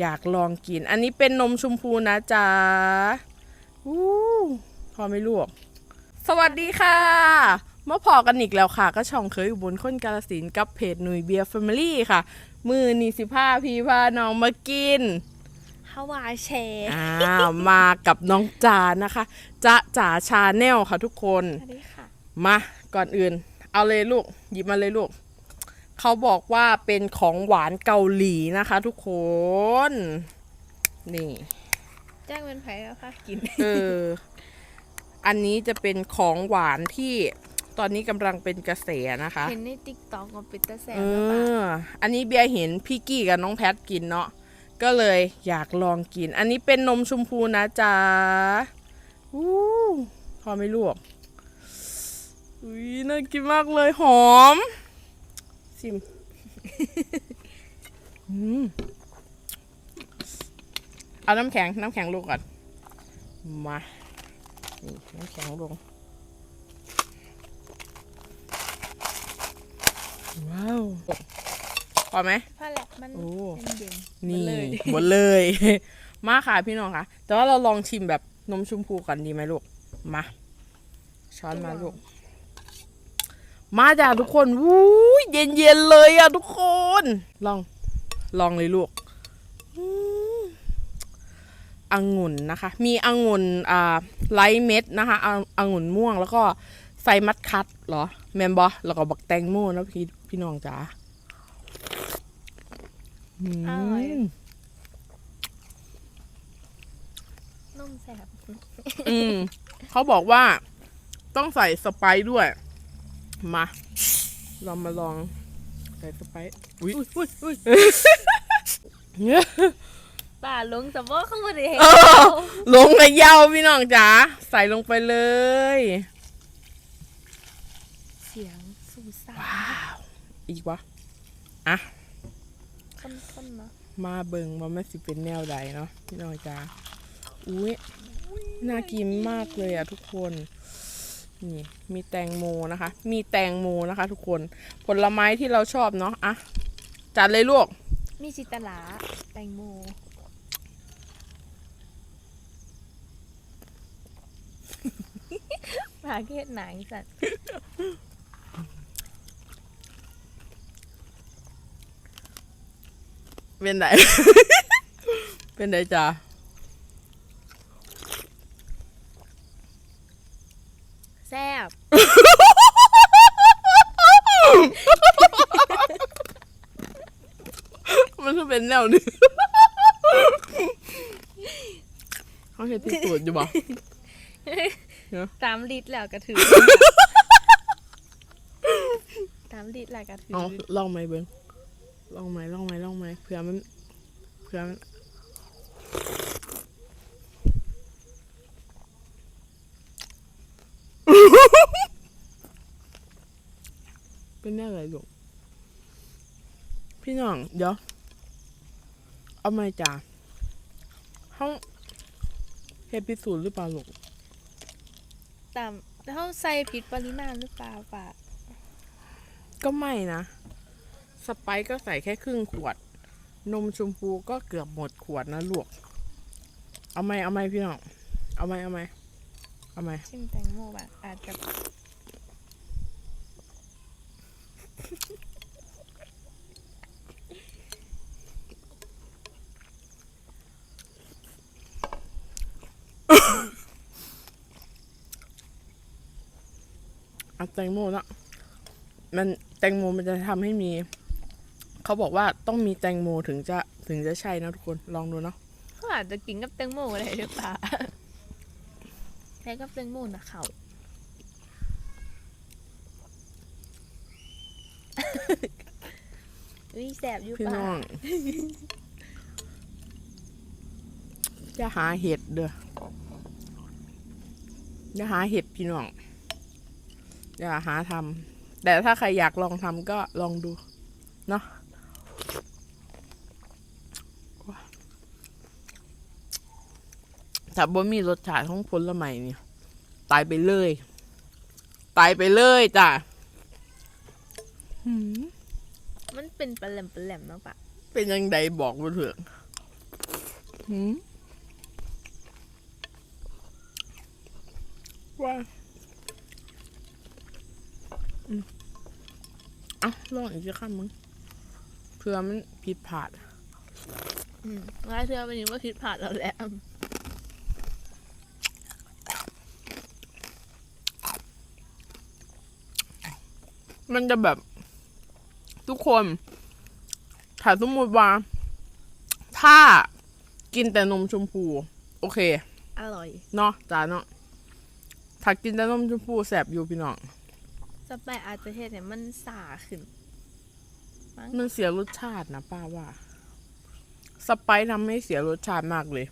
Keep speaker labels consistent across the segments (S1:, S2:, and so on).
S1: อยากลองกิน อันนี้เป็นนมชมพูนะจ๊ะอู้พอไหม่ลวก สวัสดีค่ะมาพอกันอีกแล้วค่ะ ก็ช่องเคยอยู่บนคนกาลสินธุ์กับเพจหนุยเบียร์แฟมิลี่ค่ะ มือนี่สิผ้าพี่พาน้องมากิน
S2: ฮาวายแชร์
S1: อ่ามากับน้องจานะคะจะจ๋าชาแนลค่ะทุกคน
S2: สวัสดีค่ะ
S1: มาก่อนอื่น เอาเลยลูก หยิบมาเลยลูก เขาบอกว่าเป็นของหวานเกาหลีนะคะทุกคน นี่
S2: แจ้งเป็นไผ่แล้วค่ะกิน
S1: เออ อันนี้จะเป็นของหวานที่ตอนนี้กำลังเป็นกระแสนะคะ
S2: เห็นในติ๊กต็อกกับปิตาแซ
S1: เอ
S2: มแล้วปะ
S1: ออันนี้เบียร์เห็นพี่กี้กับน้องแพทกินเนาะ ก็เลยอยากลองกิน อันนี้เป็นนมชมพูนะจ๊ะอู้พอไหม่ลวกอุ้ยน่ากินมากเลยหอม ชิมอืมเอาน้ำแข็ง น้ำแข็งลงก่อน มา นี่น้ำแข็งลง ว้าว พอไหม
S2: เพราะแหละมัน
S1: โอ้
S2: เย็นๆ
S1: นี่
S2: หมดเลย
S1: หมดเลย มาค่ะพี่น้องค่ะ แต่ว่าเราลองชิมแบบนมชมพูก่อนดีไหมลูก มา ช้อนมาลูก มาจ้ะทุกคนวู้ยเย็นเย็นๆเลยอะทุกคน ลอง ลองเลยลูกอืมองุ่นนะคะ มีองุ่นอ่าไลท์เม็ดนะคะอ่าองุ่นม่วงแล้วก็ไซมัดคัตเหรอ แมนบอแล้วก็บักแตงโมนะพี่พี่น้องจ๋าอืม
S2: อร่อยนุ่มแสบ
S1: อืมเขาบอกว่าต้องใส่สไปซ์ด้วย มา เรามาลองใส่สไปซ์อุ้ยอุ้ยอุ้ย
S2: ป่าลงสมว่าเขาไม่ได้เห็น
S1: เออลงเลยยาวพี่น้องจ๋าใส่ลงไปเลย
S2: เสียงสูสา
S1: ว้าวอีกวะอะ
S2: ข้นๆเนาะ
S1: มาเบิงว่ามันสิเป็นแนวใดเนาะพี่น้องจ๋าอุ้ยน่ากินมากเลยอะทุกคน นี่มีแตงโมนะคะ มีแตงโมนะคะ ทุกคนผลไม้ที่เราชอบเนาะอะจัดเลยลูก
S2: มีชิตาลาแตงโมปลาเกตหนังสัตว์
S1: เป็นไดเป็นไดจ้า
S2: แซ่บ
S1: มันจะเป็น แนวนี้เขาเห็นที่ตูดอยู่บ่
S2: สามลิตรแล้วกระถือสามลิตรแล้วกระถือ
S1: เอาลองไหมเบิ้งลองไหมลองไหมลองไหมเผื่อมันเผื่อมันเป็นแนวอะไรลูกพี่น้องเดี๋ยว เอาไหมจ้าห้องเฮดพิสูจน์หรือเปล่าลูก
S2: ตามแล้วใส่ผิดปริมาณหรือเปล่าป่า
S1: ก็ไม่นะ สไปซ์ก็ใส่แค่ครึ่งขวด นมชมพูก็เกือบหมดขวดนะลูก เอาไหมเอาไหมพี่น้อง เอาไหมเอาไหมเอาไหม
S2: ชิมแตงโมแบบอาจจะ
S1: เอาแตงโมนะมันแตงโมมันจะทำให้มี เขาบอกว่าต้องมีแตงโมถึงจะถึงจะใช่นะทุกคนลองดูเนาะ
S2: เขาอาจจะกินกับแตงโมอะไรหรือเปล่าแค่กับแตงโมนะเขาวิแสบอยู่
S1: พี่
S2: ป่ะ
S1: น้องจะหาเห็ดเด้อจะหาเห็ดพี่น้อง อย่าหาทำแต่ถ้าใครอยากลองทำก็ลองดู เนาะถ้าบ่มีรสชาติของผลไม้เนี่ย ตายไปเลย ตายไปเลยจ้ะหืม
S2: มันเป็นปลาแหลมปลาแหลมเนาะปะ
S1: เป็นยังไงบอกมาเถอะหืมว่า อืมเอะลองอีกสักคำมึงเพื่อมันผิดพลาด
S2: อืมง่ายเธอวันนี้ว่าคิดผ่านเราแล้ว
S1: มันจะแบบ ทุกคนถ้าสมมติว่า ถ้ากินแต่นมชมพู โอเค
S2: อร่อย
S1: เนาะจ้าเนาะถ้ากินแต่นมชมพูแสบอยู่พี่น้อง
S2: สไปร์อาจจะเห็นเนี่ยมันสาขึ้น
S1: มันเสียรสชาตินะป้าว่า สไปซ์ทำให้เสียรสชาติมากเลย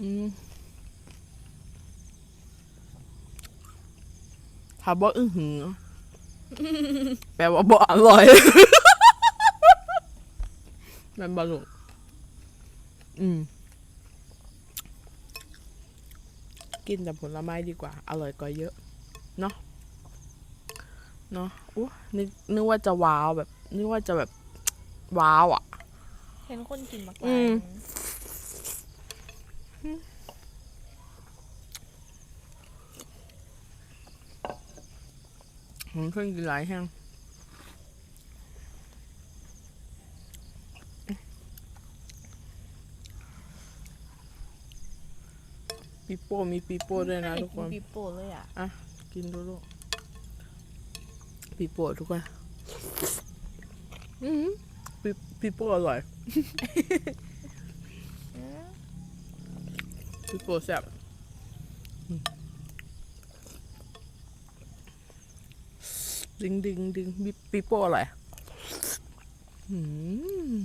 S1: อืมถ้าบ่อื้อหือ แปลว่าบ่อร่อย มันบลุอืม กินแต่ผลไม้ดีกว่า อร่อยกว่าเยอะ เนาะเนาะอู้นึกนึกว่าจะว้าวแบบ นึกว่าจะแบบว้าวอะ
S2: เห็นคนกินมาก
S1: อืม ผมเพิ่งกินหลายแห้ง ปีโป้มีปีโป้ด้วยนะทุกคน
S2: ปีโป้เลยอะ
S1: กินดูลูกปีโป้ทุกคนอืมปีปีโป้อร่อยปีโป้แซ่บอืมดึงดึงดึงปีปีโป้อร่อยอืม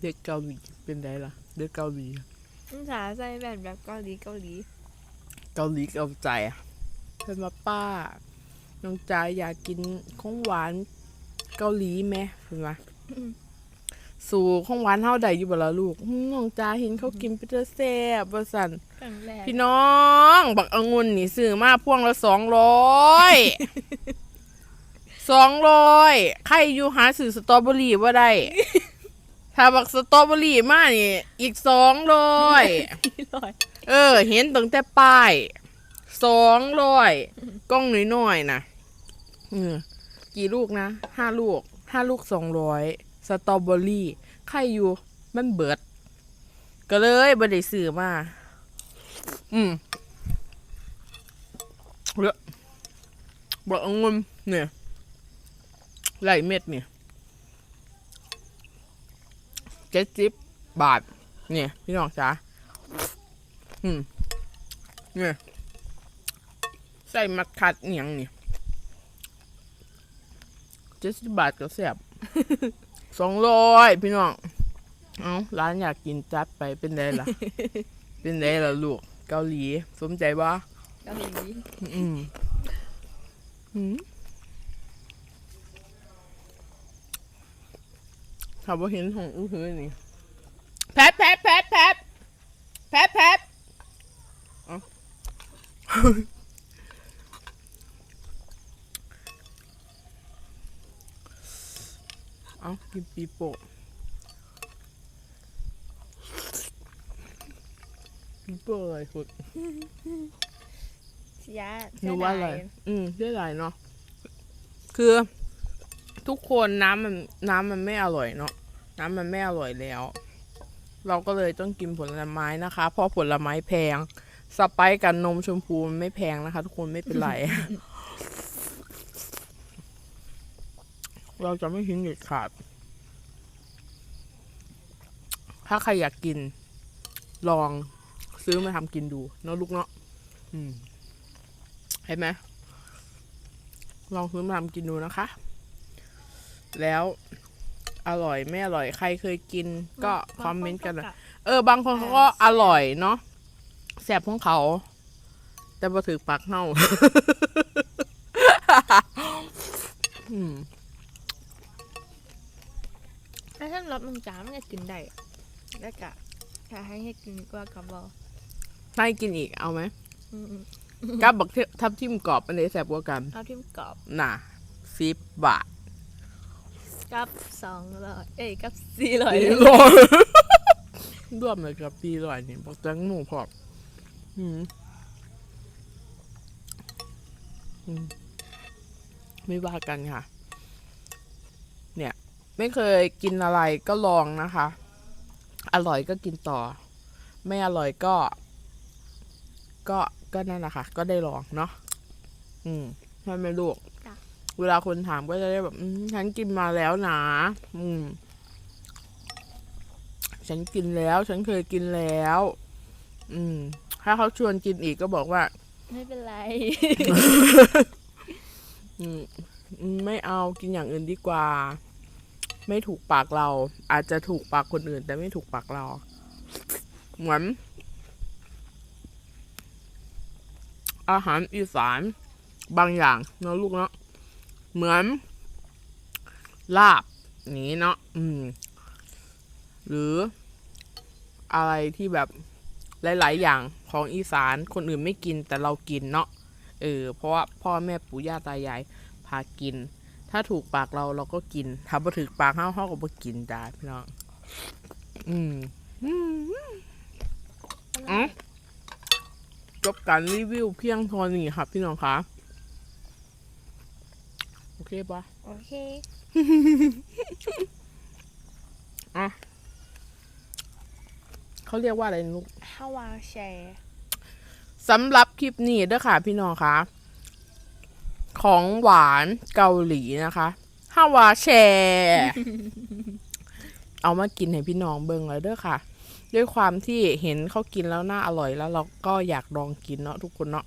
S1: เด็กเกาหลีเป็นไงล่ะ เด็กเกาหลี
S2: ภาษาใส่แบบแบบเกาหลีเกาหลี
S1: เกาหลีเกาใจอะเพื่อนมาป้า น้องจายอยากกินของหวานเกาหลีไหมเพื่อนมาสู่ของหวานเท่าใดอยู่บ่ละลูกอื้อน้องจาเห็นเขากินไปเตอแซ่บว่าสัน
S2: ครั้งแรก
S1: พี่น้อง บักองุ่นนี่ซื้อมาพ่วงละสองร้อยสองร้อยใครอยู่หาซื้อสตรอเบอรี่ว่าได้ ถ้าบักสตรอเบอรี่มานี่ อีกสองร้อย
S2: อร่อย
S1: เออ เห็นตั้งแต่ป้ายสองร้อยกล้องน้อยๆนะเออกี่ลูกนะห้าลูกห้าลูกสองร้อยสตรอเบอรี่ใครอยู่มันเบิด ก็เลยบ่ได้ซื้อมา อืมเลือบอกเอาเงินเนี่ยไหลเม็ดเนี่ย เจ็ดสิบบาท เนี่ย พี่น้องจ๋าอืมเนี่ยใส่มัดคัดเนียงนี่เจ็ดสิบบาทก็แซ่บสองร้อยพี่น้อง เอาร้านอยากกินจัดไปเป็นไงล่ะ เป็นไงล่ะลูก เกาหลี สมใจบ่
S2: เกาหลี
S1: อืมอืม ถ้าว่าเห็นของอื้อหือนี่แพทแพทแพทแพทแพทแพทเอาเอากินปีโป้ปีโป้อะไรสุด
S2: ยา
S1: หนูว่าอะไร อืมได้หลายเนาะ คือ ทุกคนน้ำมันน้ำมันไม่อร่อยเนาะน้ำมันไม่อร่อยแล้ว เราก็เลยต้องกินผลไม้นะคะ เพราะผลไม้แพง สไปซ์กับนมชมพูมันไม่แพงนะคะ ทุกคนไม่เป็นไร เราจะไม่ทิ้งเด็ดขาด ถ้าใครอยากกิน ลองซื้อมาทำกินดูเนาะลูกเนาะเห็นไหมลองซื้อมาทำกินดูนะคะ แล้วอร่อยไม่อร่อยใครเคยกิน ก็คอมเมนต์กันหน่อยเออบางคนเขาก็อร่อยเนาะแสบของเขา แต่พอถือปากเน่าอืม
S2: ถ้าท่านรับมึงจ้ามันจะกินได้แล้วกะถ้าให้ให้กินก็กับบอ
S1: ให้กินอีกเอาไหม
S2: บอืม
S1: กับบักเททับทิมกรอบอันไหนแสบกว่ากัน
S2: เอาทิมกรอบ
S1: น่ะสิบบาท
S2: กับสองร้อยเอ้ยกับสี่ร้อย
S1: ปีลอยรวมเลยกับปีลอยนี่บอกแตงโมพอมอืมอืมไม่ว่ากันค่ะ เนี่ย ไม่เคยกินอะไรก็ลองนะคะ อร่อยก็กินต่อ ไม่อร่อยก็ ก็ก็นั่นแหละค่ะ ก็ได้ลองเนาะอืมใช่ไหมลูก เวลาคนถามก็จะได้แบบอืมฉันกินมาแล้วนะอืม ฉันกินแล้ว ฉันเคยกินแล้ว อืม ถ้าเขาชวนกินอีกก็บอกว่า
S2: ไม่เป็นไร
S1: อืมอืมไม่เอากินอย่างอื่นดีกว่า ไม่ถูกปากเรา อาจจะถูกปากคนอื่น แต่ไม่ถูกปากเรา เหมือน อาหารอีสานบางอย่างเนาะลูกเนาะ เหมือน ลาบนี้เนาะอืม หรือ อะไรที่แบบหลาย ๆ อย่างของอีสานคนอื่นไม่กินแต่เรากินเนาะเออเพราะว่าพ่อแม่ปู่ย่าตายายพากิน ถ้าถูกปากเราเราก็กินถ้าบ่ถูกปากเฮาเฮาก็บ่กินจ้าพี่น้องอืมอืมอ๋อจบการรีวิวเพียงเทอนี้ครับพี่น้องคะ โอเคปะ
S2: โอเค
S1: อะเขาเรียกว่าอะไรนะลูก
S2: ฮาวาแชร์
S1: สำหรับคลิปนี้เด้อค่ะพี่น้องคะของหวานเกาหลีนะคะฮาวาแชร์เอามากินให้พี่น้องเบิ่งเลยเด้อค่ะ ด้วยความที่เห็นเขากินแล้วน่าอร่อยแล้วเราก็อยากลองกินเนาะทุกคนเนาะ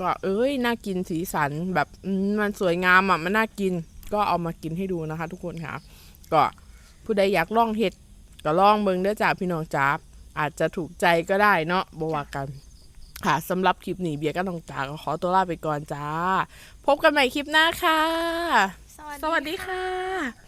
S1: ก็เอ้ยน่ากินสีสันแบบอืมมันสวยงามอะมันน่ากิน ก็เอามากินให้ดูนะคะ ทุกคนค่ะ ก็ผู้ใดอยากลองเห็ดก็ลองเบิ่งเด้อจ้าพี่น้องจ้าอาจจะถูกใจก็ได้เนาะบว่ากันค่ะสำหรับคลิปนี้เบียร์ก็ต้องจาก็ขอตัวลาไปก่อนจ้า พบกันใหม่คลิปหน้าค่ะ สวัสดีค่ะ